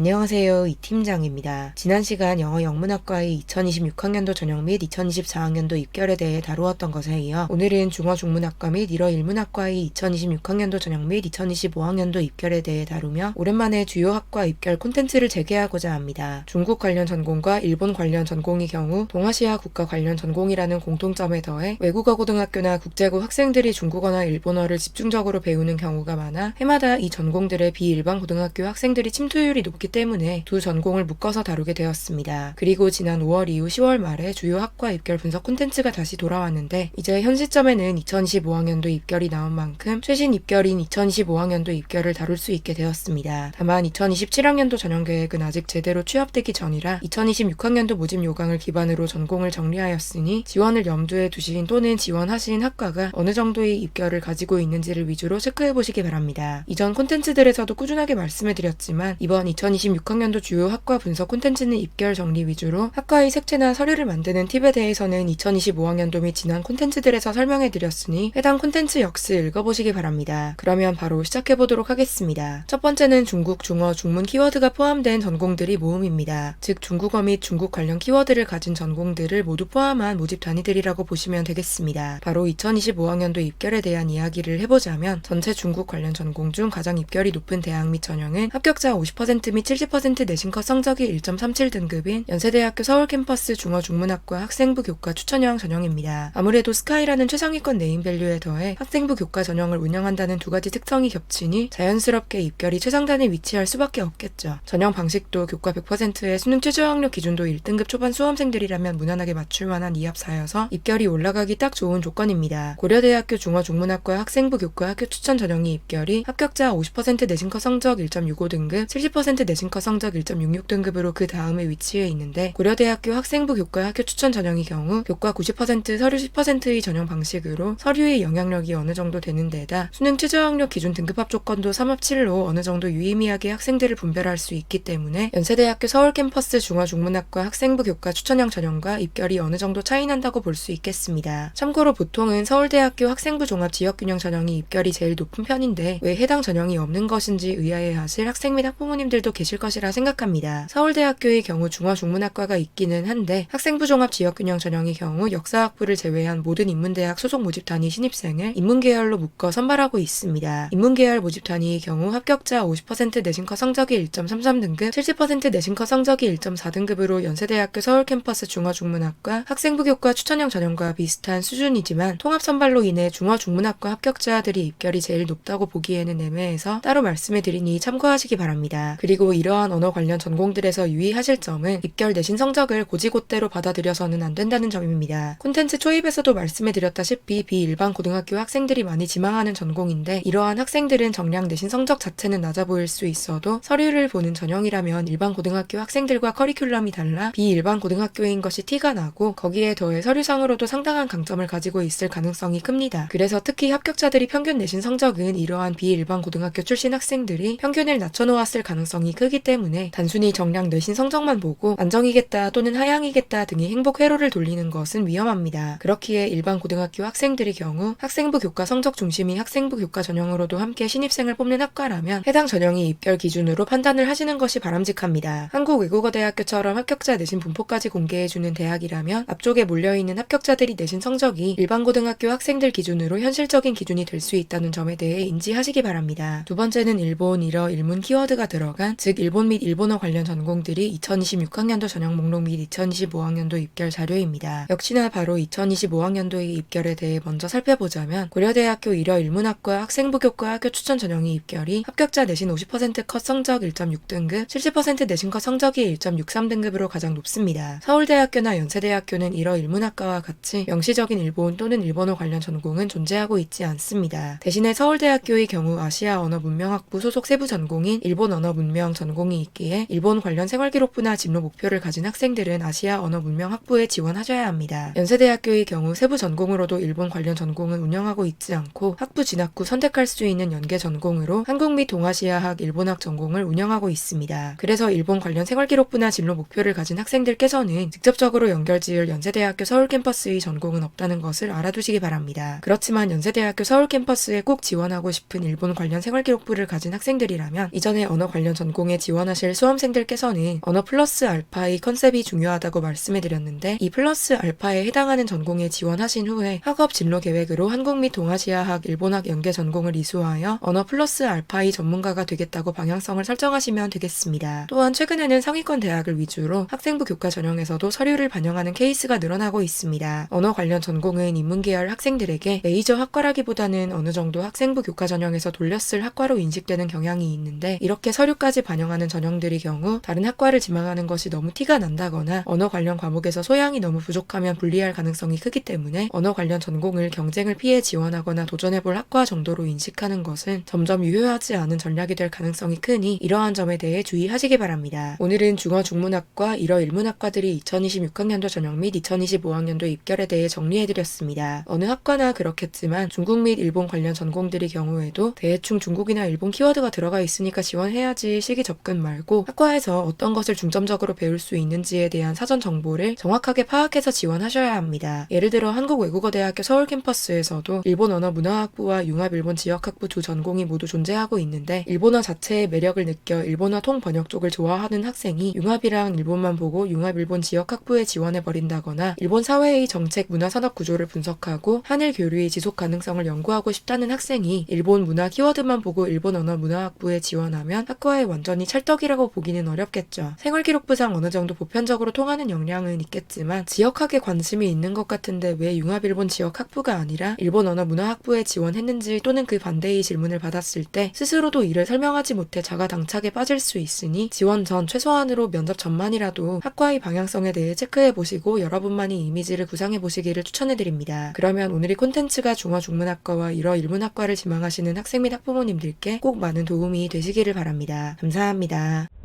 안녕하세요. 이 팀장입니다. 지난 시간 영어 영문학과의 2026학년도 전형 및 2024학년도 입결에 대해 다루었던 것에 이어 오늘은 중어 중문학과 및 일어 일문학과의 2026학년도 전형 및 2025학년도 입결에 대해 다루며 오랜만에 주요 학과 입결 콘텐츠를 재개하고자 합니다. 중국 관련 전공과 일본 관련 전공의 경우 동아시아 국가 관련 전공이라는 공통점에 더해 외국어 고등학교나 국제고 학생들이 중국어나 일본어를 집중적으로 배우는 경우가 많아 해마다 이 전공들의 비일반 고등학교 학생들이 침투율이 높기 때문에 두 전공을 묶어서 다루게 되었습니다. 그리고 지난 5월 이후 10월 말에 주요 학과 입결 분석 콘텐츠가 다시 돌아왔는데 이제 현 시점에는 2025학년도 입결이 나온 만큼 최신 입결인 2025학년도 입결을 다룰 수 있게 되었습니다. 다만 2027학년도 전형 계획은 아직 제대로 취합되기 전이라 2026학년도 모집 요강을 기반으로 전공을 정리하였으니 지원을 염두에 두신 또는 지원하신 학과가 어느 정도의 입결을 가지고 있는지를 위주로 체크해 보시기 바랍니다. 이전 콘텐츠들에서도 꾸준하게 말씀을 드렸지만 이번 2026학년도 주요 학과 분석 콘텐츠는 입결 정리 위주로 학과의 색채나 서류를 만드는 팁에 대해서는 2025학년도 및 지난 콘텐츠들에서 설명해 드렸으니 해당 콘텐츠 역시 읽어보시기 바랍니다. 그러면 바로 시작해 보도록 하겠습니다. 첫 번째는 중국, 중어, 중문 키워드가 포함된 전공들이 모음입니다. 즉 중국어 및 중국 관련 키워드를 가진 전공들을 모두 포함한 모집 단위들이라고 보시면 되겠습니다. 바로 2025학년도 입결에 대한 이야기를 해보자면 전체 중국 관련 전공 중 가장 입결이 높은 대학 및 전형은 합격자 50%및 70% 내신컷 성적이 1.37 등급인 연세대학교 서울 캠퍼스 중어 중문학과 학생부 교과 추천형 전형입니다. 아무래도 스카이라는 최상위권 네임밸류에 더해 학생부 교과 전형을 운영한다는 두 가지 특성이 겹치니 자연스럽게 입결이 최상단에 위치할 수밖에 없겠죠. 전형 방식도 교과 100%의 수능 최저 학력 기준도 1등급 초반 수험생들이라면 무난하게 맞출 만한 이합사여서 입결이 올라가기 딱 좋은 조건입니다. 고려대학교 중어중문학과 학생부 교과 학교 추천 전형이 입결이 합격자 50% 내신컷 성적 1.65 등급, 70% 내신 컷 성적 1.66등급으로 그 다음에 위치해 있는데 고려대학교 학생부 교과 학교 추천 전형의 경우 교과 90% 서류 10%의 전형 방식으로 서류의 영향력이 어느 정도 되는 데다 수능 최저 학력 기준 등급합 조건도 3합 7로 어느 정도 유의미하게 학생들을 분별할 수 있기 때문에 연세대학교 서울 캠퍼스 중어중문학과 학생부 교과 추천형 전형과 입결이 어느 정도 차이 난다고 볼 수 있겠습니다. 참고로 보통은 서울대학교 학생부 종합 지역균형 전형이 입결이 제일 높은 편인데 왜 해당 전형이 없는 것인지 의아해하실 학생 및 학부모님들도 계실 것이라 생각합니다. 서울대학교의 경우 중어중문학과가 있기는 한데 학생부 종합 지역균형 전형의 경우 역사학부를 제외한 모든 인문대학 소속 모집 단위 신입생을 인문계열로 묶어 선발하고 있습니다. 인문계열 모집 단위의 경우 합격자 50% 내신컷 성적이 1.33등급, 70% 내신컷 성적이 1.4등급으로 연세대학교 서울 캠퍼스 중어중문학과 학생부 교과 추천형 전형과 비슷한 수준이지만 통합 선발로 인해 중어중문학과 합격자들이 입결이 제일 높다고 보기에는 애매해서 따로 말씀해 드리니 참고하시기 바랍니다. 그리고 이 러한 언어 관련 전공들에서 유의하실 점은 입결 내신 성적을 고지고대로 받아들여서는 안 된다는 점입니다. 콘텐츠 초입에서도 말씀해 드렸다시피 비일반 고등학교 학생들이 많이 지망하는 전공인데 이러한 학생들은 정량 내신 성적 자체는 낮아 보일 수 있어도 서류를 보는 전형이라면 일반 고등학교 학생들과 커리큘럼이 달라 비일반 고등학교인 것이 티가 나고 거기에 더해 서류상으로도 상당한 강점을 가지고 있을 가능성이 큽니다. 그래서 특히 합격자들이 평균 내신 성적은 이러한 비일반 고등학교 출신 학생들이 평균을 낮춰놓았을 가능성이 크기 때문에 단순히 정량 내신 성적만 보고 안정이겠다 또는 하향이겠다 등의 행복 회로를 돌리는 것은 위험합니다. 그렇기에 일반 고등학교 학생들의 경우 학생부 교과 성적 중심인 학생부 교과 전형으로도 함께 신입생을 뽑는 학과라면 해당 전형이 입결 기준으로 판단을 하시는 것이 바람직합니다. 한국외국어대학교처럼 합격자 내신 분포까지 공개해주는 대학이라면 앞쪽에 몰려있는 합격자들이 내신 성적이 일반 고등학교 학생들 기준으로 현실적인 기준이 될 수 있다는 점에 대해 인지하시기 바랍니다. 두 번째는 일본, 일어, 일문 키워드가 들어간 즉 일본 및 일본어 관련 전공들이 2026학년도 전형 목록 및 2025학년도 입결 자료입니다. 역시나 바로 2025학년도의 입결에 대해 먼저 살펴보자면 고려대학교 일어 일문학과 학생부 교과 학교 추천 전형이 입결이 합격자 내신 50%컷 성적 1.6등급, 70% 내신 컷 성적이 1.63등급으로 가장 높습니다. 서울대학교나 연세대학교는 일어 일문학과와 같이 명시적인 일본 또는 일본어 관련 전공은 존재하고 있지 않습니다. 대신에 서울대학교의 경우 아시아 언어 문명학부 소속 세부 전공인 일본 언어 문명 전공이 있기에 일본 관련 생활기록부나 진로 목표를 가진 학생들은 아시아 언어 문명 학부에 지원하셔야 합니다. 연세대학교의 경우 세부 전공으로도 일본 관련 전공은 운영하고 있지 않고 학부 진학 후 선택할 수 있는 연계 전공으로 한국 및 동아시아학 일본학 전공을 운영하고 있습니다. 그래서 일본 관련 생활기록부나 진로 목표를 가진 학생들께서는 직접적으로 연결 지을 연세대학교 서울 캠퍼스의 전공은 없다는 것을 알아두시기 바랍니다. 그렇지만 연세대학교 서울 캠퍼스에 꼭 지원하고 싶은 일본 관련 생활기록부를 가진 학생들이라면 이전에 언어 관련 전공에 전공에 지원하실 수험생들께서는 언어 플러스 알파의 컨셉이 중요하다고 말씀해드렸는데 이 플러스 알파에 해당하는 전공에 지원하신 후에 학업 진로 계획으로 한국 및 동아시아학, 일본학 연계 전공을 이수하여 언어 플러스 알파의 전문가가 되겠다고 방향성을 설정하시면 되겠습니다. 또한 최근에는 상위권 대학을 위주로 학생부 교과 전형에서도 서류를 반영하는 케이스가 늘어나고 있습니다. 언어 관련 전공은 인문계열 학생들에게 메이저 학과라기보다는 어느 정도 학생부 교과 전형에서 돌렸을 학과로 인식되는 경향이 있는데 이렇게 서류까지 반영 하는 전형들의 경우 다른 학과를 지망하는 것이 너무 티가 난다거나 언어 관련 과목에서 소양이 너무 부족하면 불리할 가능성이 크기 때문에 언어 관련 전공을 경쟁을 피해 지원하거나 도전해볼 학과 정도로 인식하는 것은 점점 유효하지 않은 전략이 될 가능성이 크니 이러한 점에 대해 주의하시기 바랍니다. 오늘은 중어 중문학과, 일어 일문학과들이 2026학년도 전형 및 2025학년도 입결에 대해 정리해드렸습니다. 어느 학과나 그렇겠지만 중국 및 일본 관련 전공들의 경우에도 대충 중국이나 일본 키워드가 들어가 있으니까 지원해야지 시기 접근 말고 학과에서 어떤 것을 중점적으로 배울 수 있는지에 대한 사전 정보를 정확하게 파악해서 지원하셔야 합니다. 예를 들어 한국외국어대학교 서울 캠퍼스에서도 일본 언어 문화학부와 융합 일본 지역학부 두 전공이 모두 존재하고 있는데 일본어 자체의 매력을 느껴 일본어 통 번역 쪽을 좋아하는 학생이 융합이랑 일본만 보고 융합 일본 지역학부에 지원해 버린다거나 일본 사회의 정책 문화 산업 구조를 분석하고 한일 교류의 지속 가능성을 연구하고 싶다는 학생이 일본 문화 키워드만 보고 일본 언어 문화학부에 지원하면 학과에 완전히 찰떡이라고 보기는 어렵겠죠. 생활기록부상 어느 정도 보편적으로 통하는 역량은 있겠지만 지역학에 관심이 있는 것 같은데 왜 융합 일본 지역학부가 아니라 일본 언어 문화학부에 지원했는지 또는 그 반대의 질문을 받았을 때 스스로도 이를 설명하지 못해 자가 당착에 빠질 수 있으니 지원 전 최소한으로 면접 전만이라도 학과의 방향성에 대해 체크해 보시고 여러분만의 이미지를 구상해 보시기를 추천해 드립니다. 그러면 오늘의 콘텐츠가 중어중문학과와 일어 일문학과를 지망하시는 학생 및 학부모님들께 꼭 많은 도움이 되시기를 바랍니다. 감사합니다.